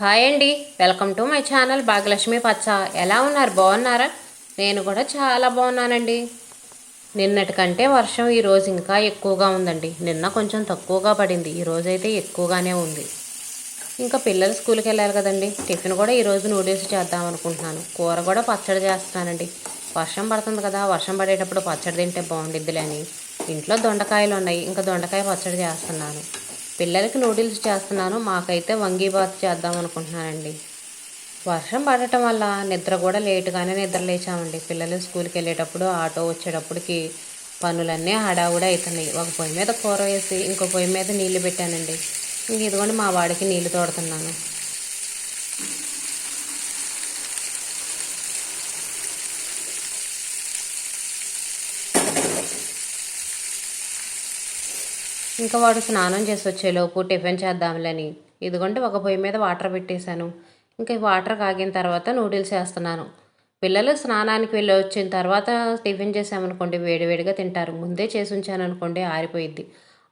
Hi అండి. Welcome to my channel Bhagyalakshmi Pacha. ఎలా ఉన్నారు? బాగున్నారా? నేను కూడా చాలా బాగున్నానండి. నిన్నటికంటే వర్షం ఈరోజు ఇంకా ఎక్కువగా ఉందండి. నిన్న కొంచెం తక్కువగా పడింది. ఈరోజు అయితే ఎక్కువగానే ఉంది. ఇంకా పిల్లలు స్కూల్కి వెళ్ళారు కదండి. టిఫిన్ కూడా ఈరోజు నూడిల్స్ చేద్దాం అనుకుంటున్నాను. కూర కూడా పచ్చడి చేస్తున్నానండి. వర్షం పడుతుంది కదా. వర్షం పడేటప్పుడు పచ్చడి తింటే బాగుండిద్దిలే అని. ఇంట్లో దొండకాయలు ఉన్నాయి. ఇంకా దొండకాయ పచ్చడి చేస్తున్నాను. పిల్లలకి నూడిల్స్ చేస్తున్నాను. మాకైతే వంగీబాత్ చేద్దాం అనుకుంటున్నానండి. వర్షం పడటం వల్ల నిద్ర కూడా లేటుగానే నిద్ర లేచామండి పిల్లలు స్కూల్కి వెళ్ళేటప్పుడు ఆటో వచ్చేటప్పటికి పనులన్నీ హడావుడి అవుతున్నాయి ఒక పొయ్యి మీద కూర వేసి ఇంకో పొయ్యి మీద నీళ్ళు పెట్టానండి. ఇంక ఇదిగోండి మా వాడికి నీళ్ళు తోడుతున్నాను. ఇంకా వాడు స్నానం చేసి వచ్చేలోపు టిఫిన్ చేద్దాంలని ఇదిగోండి ఒక పొయ్యి మీద వాటర్ పెట్టేశాను. ఇంకా వాటర్ కాగిన తర్వాత నూడిల్స్ వేస్తున్నాను. పిల్లలు స్నానానికి వెళ్ళి వచ్చిన తర్వాత టిఫిన్ చేసామనుకోండి వేడివేడిగా తింటారు. ముందే చేసి ఉంచాను అనుకోండి ఆరిపోయిద్ది.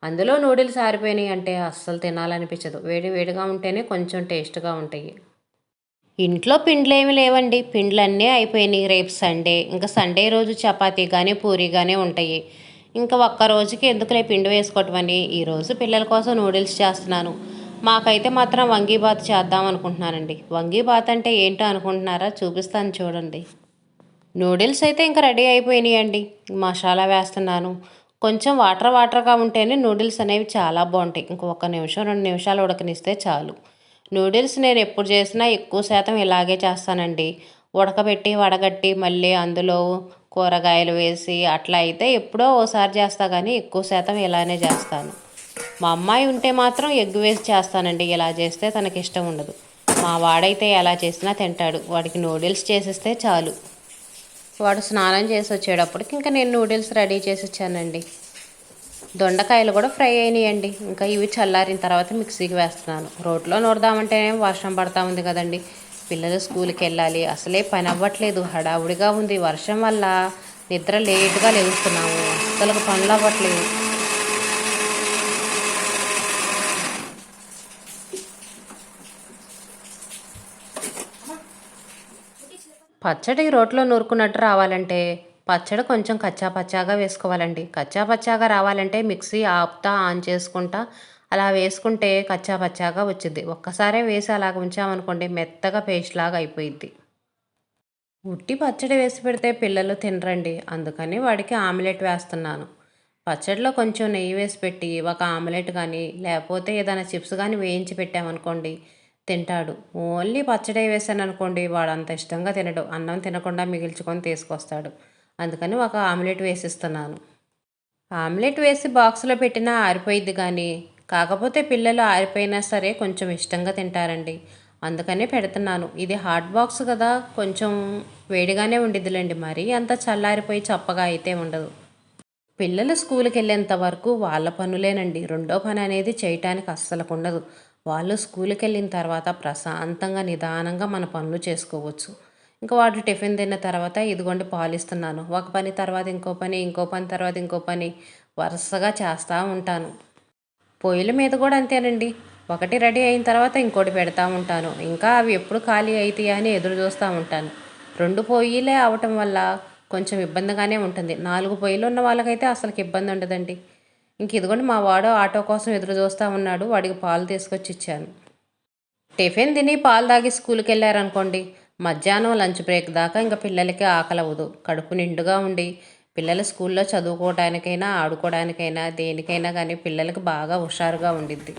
అందులో నూడిల్స్ ఆరిపోయినాయి అంటే అస్సలు తినాలనిపించదు. వేడి వేడిగా ఉంటేనే కొంచెం టేస్ట్గా ఉంటాయి. ఇంట్లో పిండ్లు ఏమి లేవండి. పిండ్లు అన్నీ అయిపోయినాయి. రేపు సండే ఇంకా సండే రోజు చపాతీ కానీ పూరి కానీ ఉంటాయి. ఇంకా ఒక్క రోజుకి ఎందుకులే పిండి వేసుకోవటం అని ఈరోజు పిల్లల కోసం నూడిల్స్ చేస్తున్నాను. మాకైతే మాత్రం వంగీబాత్ చేద్దాం అనుకుంటున్నానండి. వంగీబాత్ అంటే ఏంటో అనుకుంటున్నారా? చూపిస్తాను చూడండి. నూడిల్స్ అయితే ఇంకా రెడీ అయిపోయినాయి అండి మసాలా వేస్తున్నాను. కొంచెం వాటర్ వాటర్గా ఉంటేనే నూడిల్స్ అనేవి చాలా బాగుంటాయి. ఇంకొక నిమిషం రెండు నిమిషాలు ఉడకనిస్తే చాలు. నూడిల్స్ నేను ఎప్పుడు చేసినా ఎక్కువ శాతం ఇలాగే చేస్తానండి. ఉడకబెట్టి వడగట్టి మళ్ళీ అందులో కూరగాయలు వేసి అట్లా అయితే ఎప్పుడో ఓసారి చేస్తా కానీ ఎక్కువ శాతం ఇలానే చేస్తాను. మా అమ్మాయి ఉంటే మాత్రం ఎగ్ వేసి చేస్తానండి. ఇలా చేస్తే తనకి ఇష్టం ఉండదు. మా వాడైతే ఎలా చేసినా తింటాడు. వాడికి నూడిల్స్ చేసేస్తే చాలు. వాడు స్నానం చేసి వచ్చేటప్పటికి ఇంకా నేను నూడిల్స్ రెడీ చేసి ఇచ్చానండి దొండకాయలు కూడా ఫ్రై అయినాయండి. ఇంకా ఇవి చల్లారిన తర్వాత మిక్సీకి వేస్తున్నాను. రోడ్లో నూరుదామంటేనే వర్షం పడతా ఉంది కదండి. పిల్లలు స్కూల్కి వెళ్ళాలి. అసలే పని అవ్వట్లేదు. హడావుడిగా ఉంది. వర్షం వల్ల నిద్ర లేటుగా లేస్తున్నాము. అసలు పనులు అవ్వట్లేదు. పచ్చడి రోట్లో నూరుకున్నట్టు రావాలంటే పచ్చడి కొంచెం కచ్చా పచ్చాగా వేసుకోవాలండి. కచ్చా పచ్చాగా రావాలంటే మిక్సీ ఆపుతా ఆన్ చేసుకుంటా అలా వేసుకుంటే కచ్చా పచ్చాగా వచ్చింది. ఒక్కసారే వేసి అలాగ ఉంచామనుకోండి మెత్తగా పేస్ట్ లాగా అయిపోయిద్ది. ఉట్టి పచ్చడి వేసి పెడితే పిల్లలు తినరండి. అందుకని వాడికి ఆమ్లెట్ వేస్తున్నాను. పచ్చడిలో కొంచెం నెయ్యి వేసి పెట్టి ఒక ఆమ్లెట్ కానీ లేకపోతే ఏదైనా చిప్స్ కానీ వేయించి పెట్టామనుకోండి తింటాడు. ఓన్లీ పచ్చడి వేసాను అనుకోండి వాడు అంత ఇష్టంగా తినడు. అన్నం తినకుండా మిగిల్చుకొని తీసుకొస్తాడు. అందుకని ఒక ఆమ్లెట్ వేసిస్తున్నాను. ఆమ్లెట్ వేసి బాక్స్లో పెట్టినా ఆరిపోయిద్ది కానీ కాకపోతే పిల్లలు ఆరిపోయినా సరే కొంచెం ఇష్టంగా తింటారండి. అందుకనే పెడుతున్నాను. ఇది హాట్ బాక్స్ కదా కొంచెం వేడిగానే ఉండిద్దిలేండి. మరీ అంత చల్లారిపోయి చప్పగా అయితే ఉండదు. పిల్లలు స్కూల్కి వెళ్ళేంత వరకు వాళ్ళ పనులేనండి. రెండో పని అనేది చేయటానికి అస్సలు ఉండదు వాళ్ళు స్కూల్కి వెళ్ళిన తర్వాత ప్రశాంతంగా నిదానంగా మన పనులు చేసుకోవచ్చు. ఇంకా వాళ్ళు టిఫిన్ తిన్న తర్వాత ఇదిగోండి పాలిస్తున్నాను. ఒక పని తర్వాత ఇంకో పని ఇంకో పని తర్వాత ఇంకో పని వరుసగా చేస్తూ ఉంటాను. పొయ్యిల మీద కూడా అంతేనండి. ఒకటి రెడీ అయిన తర్వాత ఇంకోటి పెడతా ఉంటాను. ఇంకా అవి ఎప్పుడు ఖాళీ అవుతాయి అని ఎదురు చూస్తూ ఉంటాను. రెండు పొయ్యిలే అవటం వల్ల కొంచెం ఇబ్బందిగానే ఉంటుంది. నాలుగు పొయ్యిలు ఉన్న వాళ్ళకైతే అసలుకి ఇబ్బంది ఉండదండి. ఇంక ఇదిగోండి మా వాడు ఆటో కోసం ఎదురు చూస్తూ ఉన్నాడు. వాడికి పాలు తీసుకొచ్చి ఇచ్చాను. టిఫిన్ తిని పాలు తాగి స్కూల్కి వెళ్ళారనుకోండి మధ్యాహ్నం లంచ్ బ్రేక్ దాకా ఇంకా పిల్లలకి ఆకలివ్వదు. కడుపు నిండుగా ఉండి పిల్లలు స్కూల్లో చదువుకోవడానికైనా ఆడుకోవడానికైనా దేనికైనా కానీ పిల్లలకు బాగా హుషారుగా ఉండిద్ది.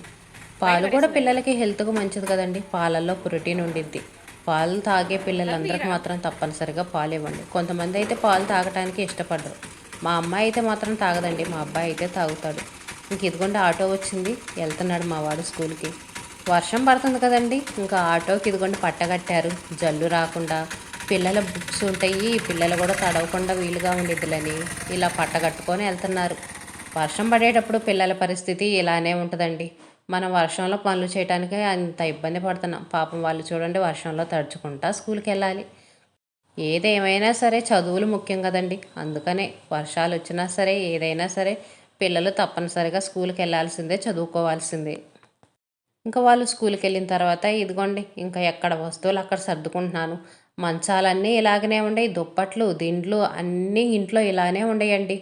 పాలు కూడా పిల్లలకి హెల్త్కు మంచిది కదండి. పాలల్లో ప్రోటీన్ ఉండిద్ది. పాలు తాగే పిల్లలందరికీ మాత్రం తప్పనిసరిగా పాలు ఇవ్వండి. కొంతమంది అయితే పాలు తాగడానికి ఇష్టపడరు. మా అమ్మాయి అయితే మాత్రం తాగదండి. మా అబ్బాయి అయితే తాగుతాడు. ఇంక ఇదిగోండి ఆటో వచ్చింది. వెళ్తున్నాడు మా వాడు స్కూల్కి. వర్షం పడుతుంది కదండి. ఇంకా ఆటోకి ఇదిగోండి పట్టగట్టారు. జల్లు రాకుండా పిల్లల బుక్స్ ఉంటాయి పిల్లలు కూడా తడవకుండా వీలుగా ఉండిద్దులని ఇలా పట్టగట్టుకొని వెళ్తున్నారు. వర్షం పడేటప్పుడు పిల్లల పరిస్థితి ఇలానే ఉంటుందండి. మనం వర్షంలో పనులు చేయడానికి అంత ఇబ్బంది పడుతున్నాం. పాపం వాళ్ళు చూడండి వర్షంలో తడుచుకుంటా స్కూల్కి వెళ్ళాలి. ఏదేమైనా సరే చదువులు ముఖ్యం కదండి. అందుకనే వర్షాలు వచ్చినా సరే ఏదైనా సరే పిల్లలు తప్పనిసరిగా స్కూల్కి వెళ్ళాల్సిందే చదువుకోవాల్సిందే. ఇంకా వాళ్ళు స్కూల్కి వెళ్ళిన తర్వాత ఇదిగోండి ఇంకా ఎక్కడ వస్తువులు అక్కడ సర్దుకుంటున్నాను. మంచాలన్నీ ఇలాగనే ఉండయి దుప్పట్లు దిండ్లు అన్నీ ఇంట్లో ఇలానే ఉండయండి.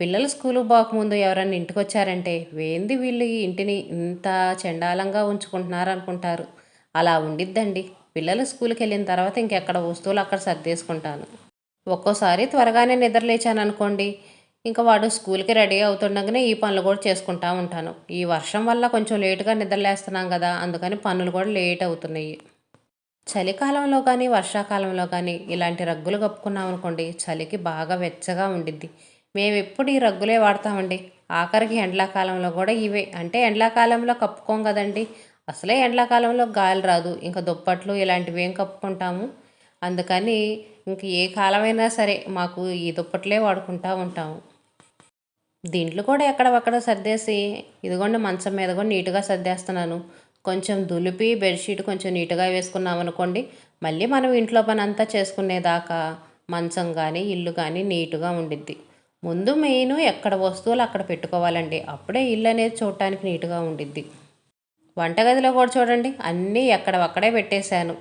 పిల్లలు స్కూల్కి పోకముందు ఎవరన్నా ఇంటికి వచ్చారంటే వేంది వీళ్ళు ఈ ఇంటిని ఇంత చండాలంగా ఉంచుకుంటున్నారు అనుకుంటారు అలా ఉండిద్దండి. పిల్లలు స్కూల్కి వెళ్ళిన తర్వాత ఇంకెక్కడ వస్తువులు అక్కడ సర్దేసుకుంటాను. ఒక్కోసారి త్వరగానే నిద్రలేచాను అనుకోండి ఇంకా వాడు స్కూల్కి రెడీ అవుతుండగానే ఈ పనులు కూడా చేసుకుంటా ఉంటాను. ఈ వర్షం వల్ల కొంచెం లేటుగా నిద్రలేస్తున్నాం కదా అందుకని పనులు కూడా లేట్ అవుతున్నాయి. చలికాలంలో కానీ వర్షాకాలంలో కానీ ఇలాంటి రగ్గులు కప్పుకున్నాం అనుకోండి చలికి బాగా వెచ్చగా ఉండిద్ది. మేము ఎప్పుడు ఈ రగ్గులే వాడతామండి. ఆఖరికి ఎండాకాలంలో కూడా ఇవే. అంటే ఎండాకాలంలో కప్పుకోం కదండి. అసలే ఎండాకాలంలో గాలి రాదు. ఇంకా దుప్పట్లు ఇలాంటివి ఏం కప్పుకుంటాము? అందుకని ఇంక ఏ కాలమైనా సరే మాకు ఈ దుప్పట్లే వాడుకుంటూ ఉంటాము. దీంట్లో కూడా ఎక్కడ సర్దేసి ఇదిగోండి మంచం మీద కూడా నీట్గా సర్దేస్తున్నాను. కొంచెం దులిపి బెడ్షీట్ కొంచెం నీట్గా వేసుకున్నాం అనుకోండి మళ్ళీ మనం ఇంట్లో పని అంతా చేసుకునేదాకా మంచం కానీ ఇల్లు కానీ నీట్గా ఉండిద్ది. ముందు మెయిన్ ఎక్కడ వస్తువులు అక్కడ పెట్టుకోవాలండి. అప్పుడే ఇల్లు అనేది చూడటానికి నీట్గా ఉండిద్ది. వంటగదిలో కూడా చూడండి అన్నీ ఎక్కడక్కడే పెట్టేశాను.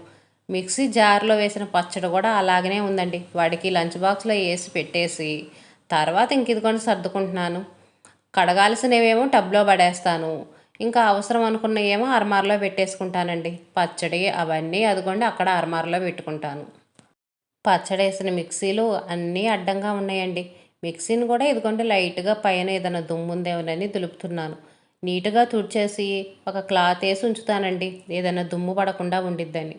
మిక్సీ జార్లో వేసిన పచ్చడి కూడా అలాగనే ఉందండి. వాడికి లంచ్ బాక్స్లో వేసి పెట్టేసి తర్వాత ఇంక ఇదిగోండి సర్దుకుంటున్నాను. కడగాల్సినవేమో టబ్లో పడేస్తాను. ఇంకా అవసరం అనుకున్న ఏమో అర్మార్లో పెట్టేసుకుంటానండి. పచ్చడి అవన్నీ అదిగోండి అక్కడ అర్మార్లో పెట్టుకుంటాను. పచ్చడి వేసిన మిక్సీలు అన్నీ అడ్డంగా ఉన్నాయండి. మిక్సీని కూడా ఇదిగోండి లైట్గా పైన ఏదైనా దుమ్ము ఉందేమోనని దులుపుతున్నాను. నీట్గా తుడిచేసి ఒక క్లాత్ వేసి ఉంచుతానండి. ఏదైనా దుమ్ము పడకుండా ఉండిద్దని.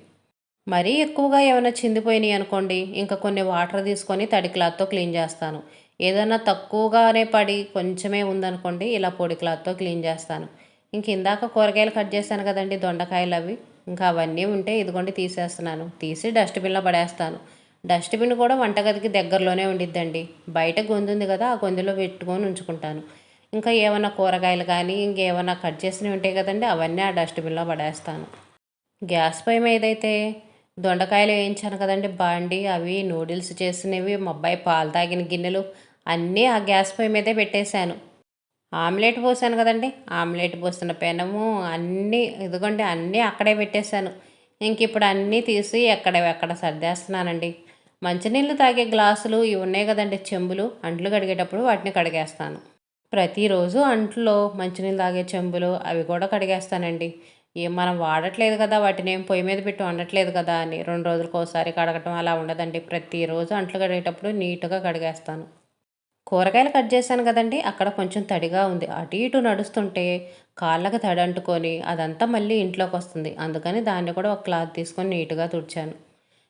మరీ ఎక్కువగా ఏమైనా చిందిపోయినాయి అనుకోండి ఇంకా కొన్ని వాటర్ తీసుకొని తడి క్లాత్తో క్లీన్ చేస్తాను. ఏదైనా తక్కువగానే పడి కొంచెమే ఉందనుకోండి ఇలా పొడి క్లాత్తో క్లీన్ చేస్తాను. ఇంక ఇందాక కూరగాయలు కట్ చేశాను కదండి దొండకాయలు అవి. ఇంకా అవన్నీ ఉంటే ఇదిగోండి తీసేస్తున్నాను. తీసి డస్ట్బిన్లో పడేస్తాను. డస్ట్బిన్ కూడా వంటగదికి దగ్గరలోనే ఉండిద్దండి. బయట గొంతుంది కదా ఆ గొంతులో పెట్టుకొని ఉంచుకుంటాను. ఇంకా ఏమైనా కూరగాయలు కానీ ఇంకేమైనా కట్ చేసినవి ఉంటాయి కదండి అవన్నీ ఆ డస్ట్బిన్లో పడేస్తాను. గ్యాస్ పొయ్యి మీద అయితే దొండకాయలు వేయించాను కదండి బాండి అవి నూడిల్స్ చేసినవి మా అబ్బాయి పాలు తాగిన గిన్నెలు అన్నీ ఆ గ్యాస్ పొయ్యి మీదే పెట్టేశాను. ఆమ్లెట్ పోసాను కదండి. ఆమ్లెట్ పోసిన పెనము అన్నీ ఇదిగోండి అన్నీ అక్కడే పెట్టేశాను. ఇంక ఇప్పుడు అన్నీ తీసి ఎక్కడ ఎక్కడ సర్దేస్తున్నానండి. మంచినీళ్ళు తాగే గ్లాసులు ఇవి ఉన్నాయి కదండి చెంబులు. అంట్లు కడిగేటప్పుడు వాటిని కడిగేస్తాను. ప్రతిరోజు అంట్లో మంచినీళ్ళు తాగే చెంబులు అవి కూడా కడిగేస్తానండి. ఏం మనం వాడట్లేదు కదా వాటిని ఏం పొయ్యి మీద పెట్టి వండట్లేదు కదా అని రెండు రోజులకు ఒకసారి కడగటం అలా ఉండదండి. ప్రతిరోజు అంట్లు కడిగేటప్పుడు నీట్గా కడిగేస్తాను. కూరగాయలు కట్ చేశాను కదండి. అక్కడ కొంచెం తడిగా ఉంది. అటు ఇటు నడుస్తుంటే కాళ్ళకి తడి అంటుకొని అదంతా మళ్ళీ ఇంట్లోకి వస్తుంది. అందుకని దాన్ని కూడా ఒక క్లాత్ తీసుకొని నీట్గా తుడిచాను.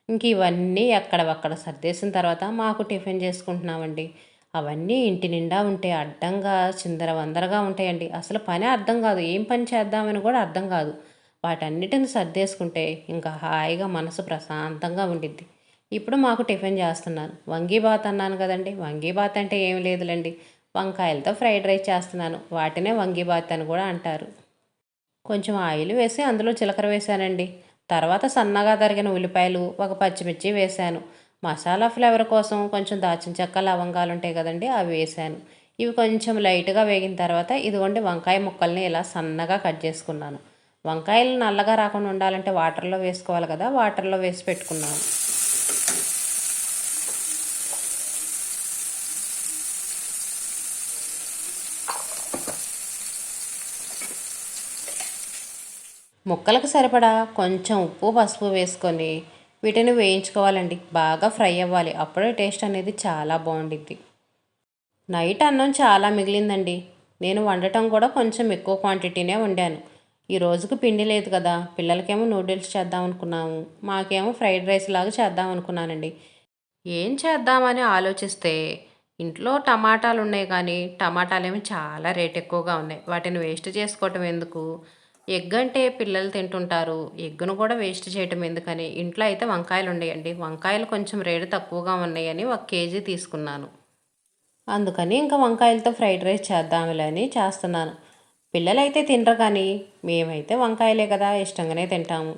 ఇంక ఇవన్నీ ఎక్కడవక్కడ సర్దేసిన తర్వాత మాకు టిఫిన్ చేసుకుంటున్నామండి. అవన్నీ ఇంటి నిండా ఉంటే అడ్డంగా చిందర వందరగా ఉంటాయండి. అసలు పని అర్థం కాదు. ఏం పని చేద్దామని కూడా అర్థం కాదు. వాటన్నిటిని సర్దేసుకుంటే ఇంకా హాయిగా మనసు ప్రశాంతంగా ఉండిద్ది. ఇప్పుడు మాకు టిఫిన్ చేస్తున్నాను. వంగీబాత్ అన్నాను కదండి. వంగీబాత్ అంటే ఏం లేదులేండి. వంకాయలతో ఫ్రైడ్ రైస్ చేస్తున్నాను. వాటినే వంగీబాత్ అని కూడా అంటారు. కొంచెం ఆయిల్ వేసి అందులో చిలకర వేశానండి. తర్వాత సన్నగా తరిగిన ఉల్లిపాయలు ఒక పచ్చిమిర్చి వేశాను. మసాలా ఫ్లేవర్ కోసం కొంచెం దాచిన చెక్క లవంగాలు ఉంటాయి కదండి అవి వేసాను ఇవి కొంచెం లైట్గా వేగిన తర్వాత ఇదిగోండి వంకాయ ముక్కల్ని ఇలా సన్నగా కట్ చేసుకున్నాను. వంకాయలు నల్లగా రాకుండా ఉండాలంటే వాటర్లో వేసుకోవాలి కదా వాటర్లో వేసి పెట్టుకున్నాను. ముక్కలకు సరిపడా కొంచెం ఉప్పు పసుపు వేసుకొని వీటిని వేయించుకోవాలండి. బాగా ఫ్రై అవ్వాలి. అప్పుడే టేస్ట్ అనేది చాలా బాగుండిద్ది. నైట్ అన్నం చాలా మిగిలిందండి. నేను వండటం కూడా కొంచెం ఎక్కువ క్వాంటిటీనే వండాను. ఈ రోజుకు పిండి లేదు కదా పిల్లలకేమో నూడిల్స్ చేద్దాం అనుకున్నాము. మాకేమో ఫ్రైడ్ రైస్ లాగా చేద్దాం అనుకున్నానండి. ఏం చేద్దామని ఆలోచిస్తే ఇంట్లో టమాటాలు ఉన్నాయి కానీ టమాటాలు ఏమో చాలా రేట్ ఎక్కువగా ఉన్నాయి. వాటిని వేస్ట్ చేసుకోవటం ఎందుకు? ఎగ్ అంటే పిల్లలు తింటుంటారు. ఎగ్గును కూడా వేస్ట్ చేయటం ఎందుకని? ఇంట్లో అయితే వంకాయలు ఉండేయండి వంకాయలు కొంచెం రేటు తక్కువగా ఉన్నాయని ఒక కేజీ తీసుకున్నాను. అందుకని ఇంకా వంకాయలతో ఫ్రైడ్ రైస్ చేద్దాంలే అని చేస్తున్నాను. పిల్లలైతే తినరు కానీ మేమైతే వంకాయలే కదా ఇష్టంగానే తింటాము.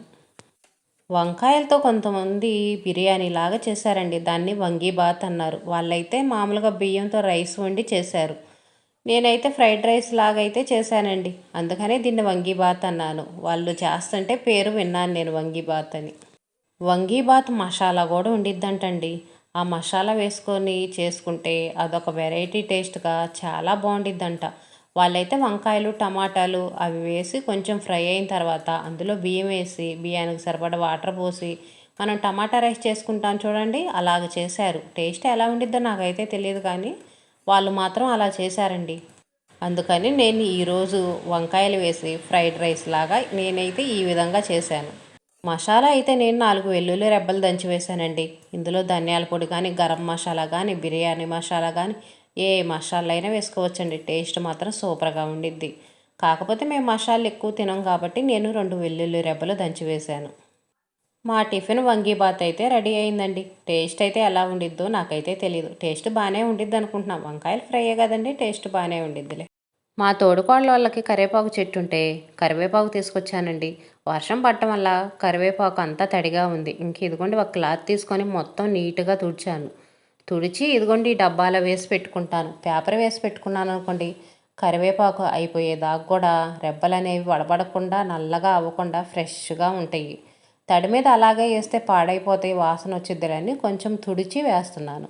వంకాయలతో కొంతమంది బిర్యానీ లాగా చేశారండి. దాన్ని వంగీ బాత్ అన్నారు. వాళ్ళైతే మామూలుగా బియ్యంతో రైస్ వండి చేశారు. నేనైతే ఫ్రైడ్ రైస్ లాగైతే చేశానండి. అందుకనే దీన్ని వంగీబాత్ అన్నాను. వాళ్ళు చేస్తుంటే పేరు విన్నాను నేను వంగీబాత్ అని. వంగీబాత్ మసాలా కూడా ఉండిద్దంటండి. ఆ మసాలా వేసుకొని చేసుకుంటే అదొక వెరైటీ టేస్ట్గా చాలా బాగుండిద్దంట. వాళ్ళైతే వంకాయలు టమాటాలు అవి వేసి కొంచెం ఫ్రై అయిన తర్వాత అందులో బియ్యం వేసి బియ్యానికి సరిపడా వాటర్ పోసి మనం టమాటా రైస్ చేసుకుంటాం చూడండి అలాగ చేశారు. టేస్ట్ ఎలా ఉండిద్దో నాకైతే తెలియదు కానీ వాళ్ళు మాత్రం అలా చేశారండి. అందుకని నేను ఈరోజు వంకాయలు వేసి ఫ్రైడ్ రైస్ లాగా నేనైతే ఈ విధంగా చేశాను. మసాలా అయితే నేను నాలుగు వెల్లుల్లి రెబ్బలు దంచి వేశానండి. ఇందులో ధనియాల పొడి కానీ గరం మసాలా కానీ బిర్యానీ మసాలా కానీ ఏ మసాలా అయినా వేసుకోవచ్చండి. టేస్ట్ మాత్రం సూపర్గా ఉండిద్ది. కాకపోతే మేము మసాలాలు ఎక్కువ తినం కాబట్టి నేను రెండు వెల్లుల్లి రెబ్బలు దంచి వేశాను. మా టిఫిన్ వంగీబాత్ అయితే రెడీ అయిందండి. టేస్ట్ అయితే ఎలా ఉండిద్దో నాకైతే తెలియదు టేస్ట్ బాగానే ఉండిద్ది అనుకుంటున్నాం వంకాయలు ఫ్రైయే కదండి టేస్ట్ బాగానే ఉండిద్దిలే. మా తోడుకోళ్ళ వాళ్ళకి కరివేపాకు చెట్టు ఉంటే కరివేపాకు తీసుకొచ్చానండి. వర్షం పట్టడం వల్ల కరివేపాకు అంతా తడిగా ఉంది. ఇంక ఇదిగోండి ఒక క్లాత్ తీసుకొని మొత్తం నీట్గా తుడిచాను. తుడిచి ఇదిగోండి ఈ డబ్బాలో వేసి పెట్టుకుంటాను. పేపర్ వేసి పెట్టుకున్నాను అనుకోండి కరివేపాకు అయిపోయేదాకా కూడా రెబ్బలు అనేవి వడబడకుండా నల్లగా అవ్వకుండా ఫ్రెష్గా ఉంటాయి. తడి మీద అలాగే వేస్తే పాడైపోతాయి వాసన వచ్చిద్దిలని కొంచెం తుడిచి వేస్తున్నాను.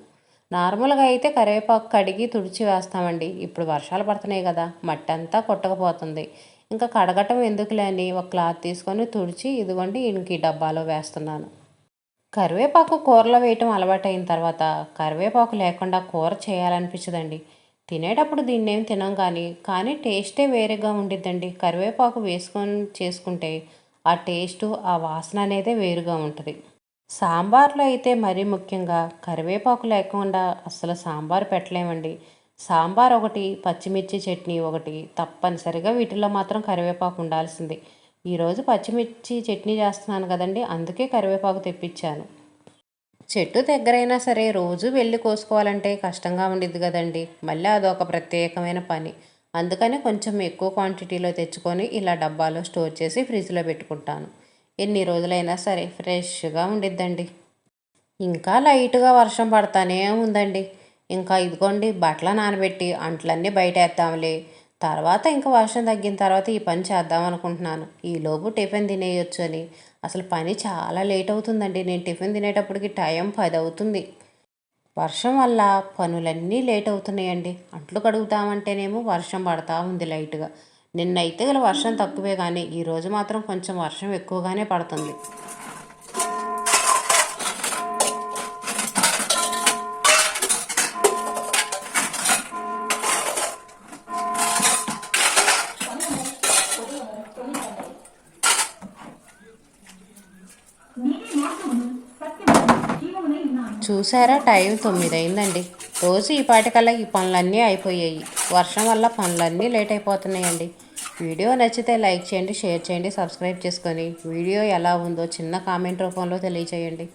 నార్మల్గా అయితే కరివేపాకు కడిగి తుడిచి వేస్తామండి. ఇప్పుడు వర్షాలు పడుతున్నాయి కదా మట్టి అంతా కొట్టకపోతుంది. ఇంకా కడగటం ఎందుకులే అని ఒక క్లాత్ తీసుకొని తుడిచి ఇదిగోండి ఇంక డబ్బాలో వేస్తున్నాను. కరివేపాకు కూరలో వేయటం అలవాటైన తర్వాత కరివేపాకు లేకుండా కూర చేయాలనిపించదండి. తినేటప్పుడు దీన్ని ఏం తినం కానీ కానీ టేస్టే వేరేగా ఉండిద్దండి. కరివేపాకు వేసుకొని చేసుకుంటే ఆ టేస్టు ఆ వాసన అనేదే వేరుగా ఉంటుంది. సాంబార్లో అయితే మరీ ముఖ్యంగా కరివేపాకు లేకుండా అసలు సాంబార్ పెట్టలేమండి. సాంబార్ ఒకటి పచ్చిమిర్చి చట్నీ ఒకటి తప్పనిసరిగా వీటిలో మాత్రం కరివేపాకు ఉండాల్సింది. ఈరోజు పచ్చిమిర్చి చట్నీ చేస్తున్నాను కదండి అందుకే కరివేపాకు తెప్పించాను. చెట్టు దగ్గరైనా సరే రోజు వెళ్ళి కోసుకోవాలంటే కష్టంగా ఉండిద్ది కదండి మళ్ళీ అదొక ప్రత్యేకమైన పని. అందుకని కొంచెం ఎక్కువ క్వాంటిటీలో తెచ్చుకొని ఇలా డబ్బాలో స్టోర్ చేసి ఫ్రిడ్జ్లో పెట్టుకుంటాను. ఎన్ని రోజులైనా సరే ఫ్రెష్గా ఉండిద్దండి. ఇంకా లైట్గా వర్షం పడతానే ఉందండి. ఇంకా ఇదిగోండి బట్టలు నానబెట్టి అంట్లన్నీ బయట వేద్దాంలే తర్వాత ఇంకా వర్షం తగ్గిన తర్వాత ఈ పని చేద్దాం అనుకుంటున్నాను. ఈలోపు టిఫిన్ తినేయొచ్చు అని అసలు పని చాలా లేట్ అవుతుందండి. నేను టిఫిన్ తినేటప్పటికి టైం పది అవుతుంది. వర్షం వల్ల పనులన్నీ లేట్ అవుతున్నాయండి. అంట్లు కడుగుతామంటేనేమో వర్షం పడతా ఉంది లైట్గా. నిన్నైతే గల వర్షం తక్కువే కానీ ఈరోజు మాత్రం కొంచెం వర్షం ఎక్కువగానే పడుతుంది. చూసారా? టైం తొమ్మిది అయిందండి రోజు ఈ పాటికల్లా ఈ పనులన్నీ అయిపోయాయి. వర్షం వల్ల పనులన్నీ లేట్ అయిపోతున్నాయండి వీడియో నచ్చితే లైక్ చేయండి షేర్ చేయండి సబ్స్క్రైబ్ చేసుకొని వీడియో ఎలా ఉందో చిన్న కామెంట్ రూపంలో తెలియచేయండి.